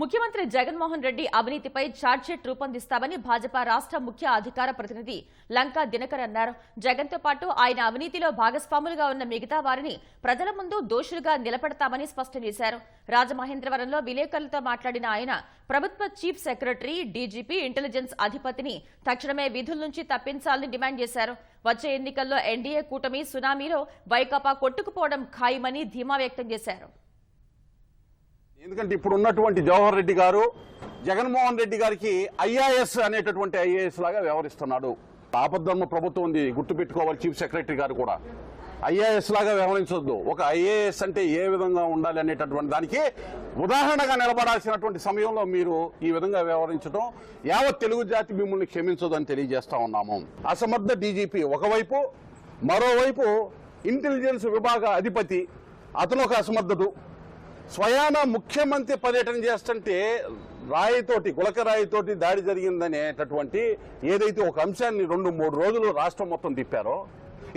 ముఖ్యమంత్రి జగన్మోహన్ రెడ్డి అవినీతిపై ఛార్జ్షీట్ రూపొందిస్తామని భాజపా రాష్ట్ర ముఖ్య అధికార ప్రతినిధి లంకా దినకర్ అన్నారు. జగన్తో పాటు ఆయన అవినీతిలో భాగస్వాములుగా ఉన్న మిగతా వారిని ప్రజల ముందు దోషులుగా నిలబెడతామని స్పష్టం చేశారు. రాజమహేంద్రవరంలో విలేకరులతో మాట్లాడిన ఆయన ప్రభుత్వ చీఫ్ సెక్రటరీ డీజీపీ ఇంటెలిజెన్స్ అధిపతిని తక్షణమే విధుల నుంచి తప్పించాలని డిమాండ్ చేశారు. వచ్చే ఎన్నికల్లో ఎన్డీఏ కూటమి సునామీలో వైకాపా కొట్టుకుపోవడం ఖాయమని ధీమా వ్యక్తం చేశారు. ఎందుకంటే ఇప్పుడు ఉన్నటువంటి జవహర్ రెడ్డి గారు జగన్మోహన్ రెడ్డి గారికి ఐఆర్ఎస్ అనేటటువంటి ఐఏఎస్ లాగా వ్యవహరిస్తున్నాడు. ఆపద్ధర్మ ప్రభుత్వం ఉంది గుర్తుపెట్టుకోవాలి చీఫ్ సెక్రటరీ గారు కూడా. ఐఏఎస్ లాగా వ్యవహరించొద్దు. ఒక ఐఏఎస్ అంటే ఏ విధంగా ఉండాలి అనేటటువంటి దానికి ఉదాహరణగా నిలబడాల్సినటువంటి సమయంలో మీరు ఈ విధంగా వ్యవహరించడం యావత్ తెలుగు జాతి మిమ్మల్ని క్షమించదని తెలియజేస్తా ఉన్నాము. అసమర్థ డీజీపీ ఒకవైపు మరోవైపు ఇంటెలిజెన్స్ విభాగ అధిపతి అతను ఒక అసమర్థుడు. స్వయాన ముఖ్యమంత్రి పర్యటన చేస్తుంటే రాయితోటి గులకరాయితోటి దాడి జరిగిందనేటటువంటి ఏదైతే ఒక అంశాన్ని రెండు మూడు రోజులు రాష్ట్రం మొత్తం తిప్పారో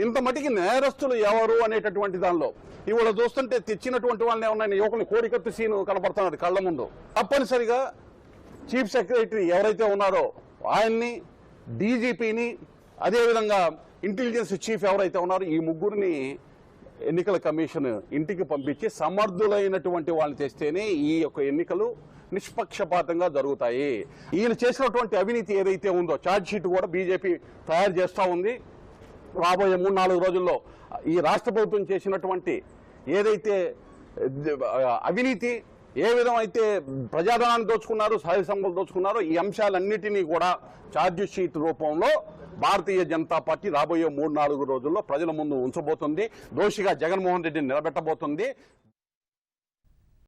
ఇంత మటుకి నేరస్తులు ఎవరు అనేటటువంటి దానిలో. ఇవాళ చూస్తుంటే తెచ్చినటువంటి వాళ్ళని ఏమన్నా యువకుని కోరికత్తు సీను కనపడుతున్నది కళ్ళ ముందు. తప్పనిసరిగా చీఫ్ సెక్రటరీ ఎవరైతే ఉన్నారో ఆయన్ని డీజీపీని అదేవిధంగా ఇంటెలిజెన్స్ చీఫ్ ఎవరైతే ఉన్నారో ఈ ముగ్గురిని ఎన్నికల కమిషన్ ఇంటికి పంపించి సమర్థులైనటువంటి వాళ్ళని తెస్తేనే ఈ యొక్క ఎన్నికలు నిష్పక్షపాతంగా జరుగుతాయి. ఈయన చేసినటువంటి అవినీతి ఏదైతే ఉందో ఛార్జ్ షీట్ కూడా బీజేపీ తయారు చేస్తూ ఉంది. రాబోయే మూడు నాలుగు రోజుల్లో ఈ రాష్ట్ర ప్రభుత్వం చేసినటువంటి ఏదైతే అవినీతి ఏ విధమైతే ప్రజాధనాన్ని దోచుకున్నారో సహజ సంపదలు దోచుకున్నారో ఈ అంశాలన్నిటినీ కూడా ఛార్జ్ షీట్ రూపంలో భారతీయ జనతా పార్టీ రాబోయే మూడు నాలుగు రోజుల్లో ప్రజల ముందు ఉంచబోతుంది. దోషిగా జగన్మోహన్ రెడ్డిని నిలబెట్టబోతుంది.